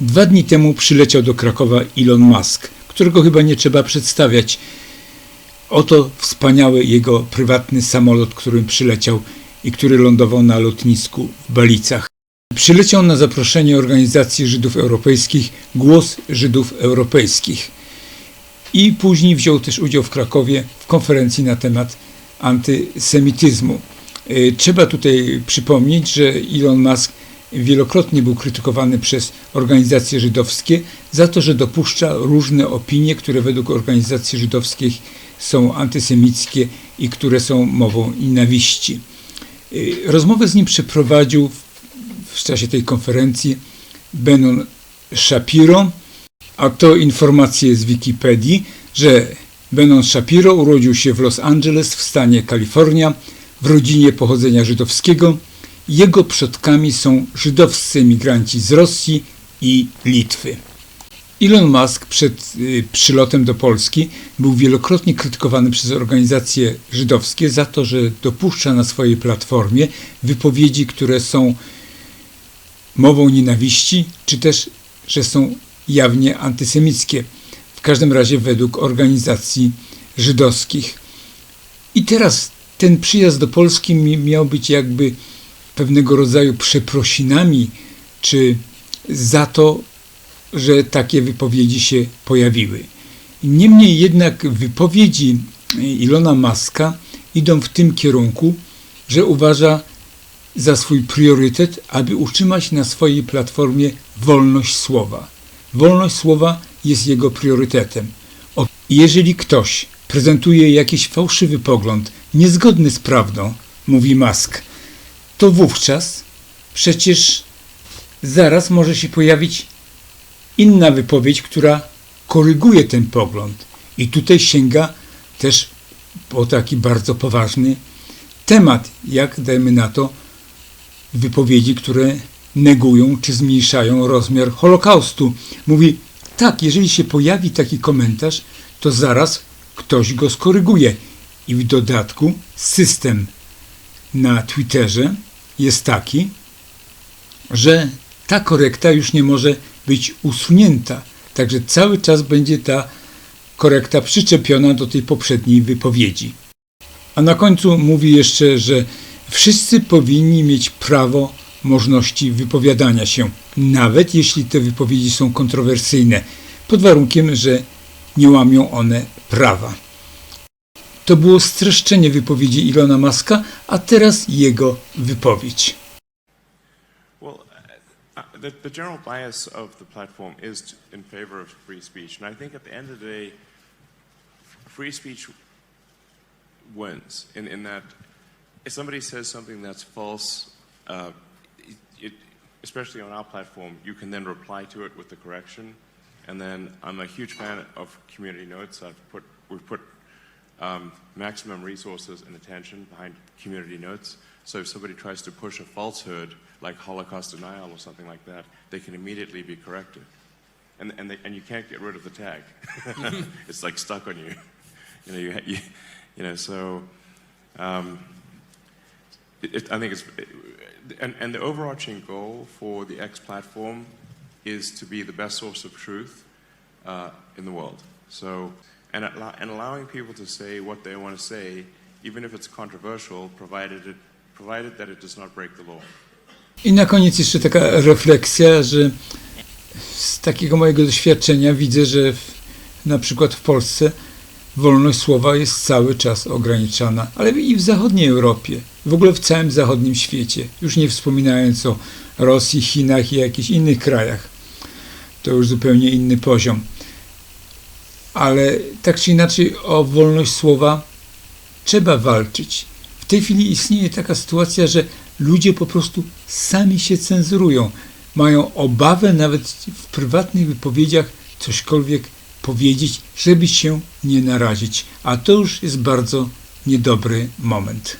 Dwa dni temu przyleciał do Krakowa Elon Musk, którego chyba nie trzeba przedstawiać. Oto wspaniały jego prywatny samolot, którym przyleciał i który lądował na lotnisku w Balicach. Przyleciał na zaproszenie Organizacji Żydów Europejskich Głos Żydów Europejskich. I później wziął też udział w Krakowie w konferencji na temat antysemityzmu. Y, Trzeba tutaj przypomnieć, że Elon Musk wielokrotnie był krytykowany przez organizacje żydowskie za to, że dopuszcza różne opinie, które według organizacji żydowskich są antysemickie i które są mową nienawiści. Y, Rozmowę z nim przeprowadził w- czasie tej konferencji Benon Shapiro, a to informacje z Wikipedii, że Benon Shapiro urodził się w Los Angeles w stanie Kalifornia w rodzinie pochodzenia żydowskiego. Jego przodkami są żydowscy emigranci z Rosji i Litwy. Elon Musk przed y, przylotem do Polski był wielokrotnie krytykowany przez organizacje żydowskie za to, że dopuszcza na swojej platformie wypowiedzi, które są mową nienawiści, czy też, że są jawnie antysemickie. W każdym razie według organizacji żydowskich. I teraz ten przyjazd do Polski mi- miał być jakby pewnego rodzaju przeprosinami, czy za to, że takie wypowiedzi się pojawiły. Niemniej jednak wypowiedzi Ilona Maska idą w tym kierunku, że uważa za swój priorytet, aby utrzymać na swojej platformie wolność słowa. Wolność słowa jest jego priorytetem. Jeżeli ktoś prezentuje jakiś fałszywy pogląd, niezgodny z prawdą, mówi Musk, to wówczas przecież zaraz może się pojawić inna wypowiedź, która koryguje ten pogląd. I tutaj sięga też po taki bardzo poważny temat, jak dajmy na to wypowiedzi, które negują czy zmniejszają rozmiar Holokaustu. Mówi, tak, jeżeli się pojawi taki komentarz, to zaraz ktoś go skoryguje. I w dodatku system na Twitterze jest taki, że ta korekta już nie może być usunięta. Także cały czas będzie ta korekta przyczepiona do tej poprzedniej wypowiedzi. A na końcu mówi jeszcze, że wszyscy powinni mieć prawo możliwości wypowiadania się, nawet jeśli te wypowiedzi są kontrowersyjne, pod warunkiem, że nie łamią one prawa. To było streszczenie wypowiedzi Ilona Maska, a teraz jego wypowiedź. Uh, uh, the, the general bias of the platform is in favor of free speech. And I think at the end of the day, free speech wins in, in that if somebody says something that's false, uh, it, especially on our platform, you can then reply to it with the correction. And then I'm a huge fan of community notes. I've put, we've put um, maximum resources and attention behind community notes. So if somebody tries to push a falsehood like Holocaust denial or something like that, they can immediately be corrected. And, and, they, and you can't get rid of the tag. it's like stuck on you. You know, you, you, you know so um, it, it, I think it's, and, and the overarching goal for the X platform is to be the best source of truth uh, in the world. So, and, and allowing people to say what they want to say, even if it's controversial, provided, it, provided that it does not break the law. I na koniec jeszcze taka refleksja, że z takiego mojego doświadczenia widzę, że w, na przykład w Polsce wolność słowa jest cały czas ograniczana, ale i w zachodniej Europie, w ogóle w całym zachodnim świecie, już nie wspominając o Rosji, Chinach i jakichś innych krajach. To już zupełnie inny poziom. Ale tak czy inaczej o wolność słowa trzeba walczyć. W tej chwili istnieje taka sytuacja, że ludzie po prostu sami się cenzurują. Mają obawę nawet w prywatnych wypowiedziach cośkolwiek powiedzieć, żeby się nie narazić. A to już jest bardzo niedobry moment.